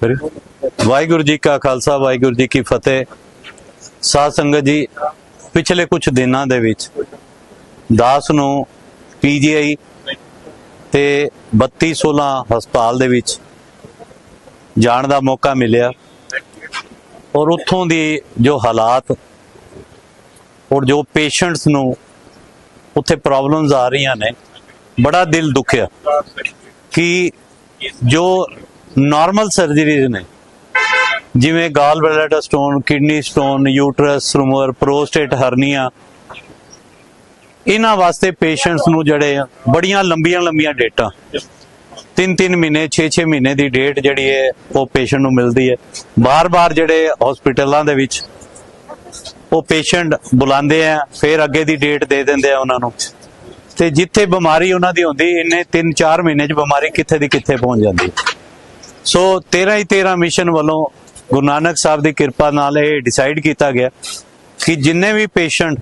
ਕਰੀ। ਵਾਹਿਗੁਰੂ ਜੀ ਕਾ ਖਾਲਸਾ, ਵਾਹਿਗੁਰੂ ਜੀ ਕੀ ਫਤਿਹ। ਸਾਧ ਸੰਗਤ ਜੀ, ਪਿਛਲੇ ਕੁਝ ਦਿਨਾਂ ਦੇ ਵਿੱਚ ਦਾਸ ਨੂੰ ਪੀਜੀਆਈ ਤੇ 3216 ਹਸਪਤਾਲ ਦੇ ਵਿੱਚ ਜਾਣ ਦਾ ਮੌਕਾ ਮਿਲਿਆ ਔਰ ਉੱਥੋਂ ਦੀ ਜੋ ਹਾਲਾਤ ਔਰ ਜੋ ਪੇਸ਼ੈਂਟਸ ਨੂੰ ਉੱਥੇ ਪ੍ਰੋਬਲਮਸ ਆ ਰਹੀਆਂ ਨੇ, ਬੜਾ ਦਿਲ ਦੁਖਿਆ ਕਿ ਜੋ ਨਾਰਮਲ ਸਰਜਰੀਜ਼ ਨੇ। ਜਿਵੇਂ gall bladder stone kidney stone uterus remover prostate hernia. ਇਹਨਾਂ ਵਾਸਤੇ ਪੇਸ਼ੈਂਟਸ ਨੂੰ ਜਿਹੜੇ ਆ, ਬੜੀਆਂ ਲੰਬੀਆਂ ਲੰਬੀਆਂ ਡੇਟਾਂ। 3-3 ਮਹੀਨੇ 6-6 ਮਹੀਨੇ ਦੀ ਡੇਟ ਜਿਹੜੀ ਹੈ ਉਹ ਪੇਸ਼ੈਂਟ ਨੂੰ ਮਿਲਦੀ ਹੈ। ਬਾਰ-ਬਾਰ ਜਿਹੜੇ ਹਸਪੀਟਲਾਂ ਦੇ ਵਿੱਚ ਉਹ ਪੇਸ਼ੈਂਟ ਬੁਲਾਉਂਦੇ ਆ ਫਿਰ ਅੱਗੇ ਦੀ ਡੇਟ ਦੇ ਦਿੰਦੇ ਆ ਉਹਨਾਂ ਨੂੰ। ਤੇ ਜਿੱਥੇ ਬਿਮਾਰੀ ਉਹਨਾਂ ਦੀ ਹੁੰਦੀ ਇੰਨੇ 3-4 ਮਹੀਨੇ 'ਚ ਬਿਮਾਰੀ ਕਿੱਥੇ ਦੀ ਕਿੱਥੇ ਪਹੁੰਚ ਜਾਂਦੀ ਹੈ। ਸੋ 13 ਹੀ 13 ਮਿਸ਼ਨ ਵੱਲੋਂ ਗੁਰੂ ਨਾਨਕ ਸਾਹਿਬ ਦੀ ਕਿਰਪਾ ਨਾਲ ਇਹ ਡਿਸਾਈਡ ਕੀਤਾ ਗਿਆ ਕਿ ਜਿੰਨੇ ਵੀ ਪੇਸ਼ੈਂਟ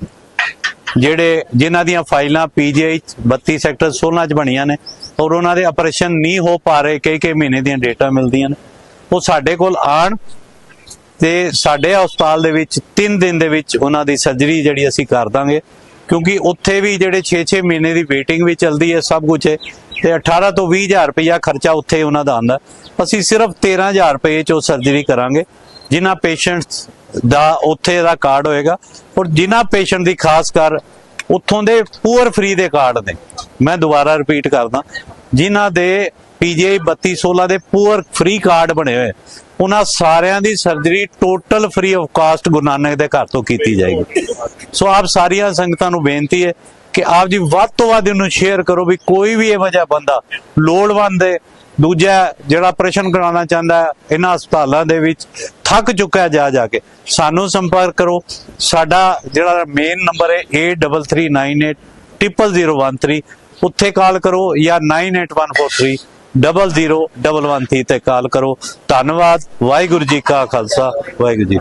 ਜਿਹੜੇ ਜਿਨ੍ਹਾਂ ਦੀਆਂ ਫਾਈਲਾਂ ਪੀਜੀਆਈ 32 ਸੈਕਟਰ 16 ਚ ਬਣੀਆਂ ਨੇ ਔਰ ਉਹਨਾਂ ਦੇ ਆਪਰੇਸ਼ਨ ਨਹੀਂ ਹੋ ਪਾ ਰਹੇ ਕਈ ਕਈ ਮਹੀਨੇ ਦੀਆਂ ਡੇਟਾ ਮਿਲਦੀਆਂ ਨੇ, ਉਹ ਸਾਡੇ ਕੋਲ ਆਣ ਤੇ ਸਾਡੇ ਹਸਪਤਾਲ ਦੇ ਵਿੱਚ 3 ਦਿਨ ਦੇ ਵਿੱਚ ਉਹਨਾਂ ਦੀ ਸਰਜਰੀ ਜਿਹੜੀ ਅਸੀਂ ਕਰ ਦਾਂਗੇ। ਕਿਉਂਕਿ ਉੱਥੇ ਵੀ ਜਿਹੜੇ 6-6 ਮਹੀਨੇ ਦੀ ਵੇਟਿੰਗ ਵੀ ਚੱਲਦੀ ਹੈ ਸਭ ਕੁਝ ਹੈ। ਤੇ 18 ਤੋਂ 20000 ਰੁਪਇਆ ਖਰਚਾ ਉੱਥੇ ਉਹਨਾਂ ਦਾ ਆਂਦਾ ਅਸੀਂ ਸਿਰਫ 13000 ਰੁਪਏ ਚ ਉਹ ਸਰਜਰੀ ਕਰਾਂਗੇ। ਜਿਨ੍ਹਾਂ ਪੇਸ਼ੈਂਟਸ ਦਾ ਉੱਥੇ ਦਾ ਕਾਰਡ ਹੋਏਗਾ। ਔਰ ਜਿਨ੍ਹਾਂ ਪੇਸ਼ੈਂਟ ਦੀ ਖਾਸ ਕਰ ਉੱਥੋਂ ਦੇ ਪੂਅਰ ਫ੍ਰੀ ਦੇ ਕਾਰਡ ਨੇ। ਮੈਂ ਦੁਬਾਰਾ ਰਿਪੀਟ ਕਰਦਾ। ਜਿਨ੍ਹਾਂ ਦੇ ਪੀਜੀਆਈ 3216 ਦੇ ਪੂਅਰ ਫ੍ਰੀ ਕਾਰਡ ਬਣੇ ਹੋਏ। ਉਹਨਾਂ ਸਾਰਿਆਂ ਦੀ surgery total free of cost Guru Nanak ਦੇ ਘਰ ਤੋਂ ਕੀਤੀ ਜਾਏਗੀ। ਸੋ ਆਪ ਸਾਰੀਆਂ ਸੰਗਤਾਂ ਨੂੰ ਬੇਨਤੀ ਹੈ ਕਿ ਆਪ ਜੀ ਵੱਧ ਤੋਂ ਵੱਧ ਇਹਨੂੰ ਸ਼ੇਅਰ ਕਰੋ ਵੀ ਕੋਈ ਵੀ ਇਹ ਵਜ੍ਹਾ ਬੰਦਾ ਲੋੜਵੰਦ ਹੈ। ਦੂਜਾ ਜਿਹੜਾ ਪ੍ਰਸ਼ਨ ਕਰਾਉਣਾ ਚਾਹੁੰਦਾ ਇਹਨਾਂ ਹਸਪਤਾਲਾਂ ਦੇ ਵਿੱਚ ਥੱਕ ਚੁੱਕਾ ਜਾ ਜਾ ਕੇ, ਸਾਨੂੰ ਸੰਪਰਕ ਕਰੋ। ਸਾਡਾ ਜਿਹੜਾ ਮੇਨ ਨੰਬਰ ਹੈ 8398000113 ਉੱਥੇ ਕਾਲ ਕਰੋ ਜਾਂ 98143 001113 ਤੇ ਕਾਲ ਕਰੋ। ਧੰਨਵਾਦ। ਵਾਹਿਗੁਰੂ ਜੀ ਕਾ ਖਾਲਸਾ। ਵਾਹਿਗੁਰੂ ਜੀ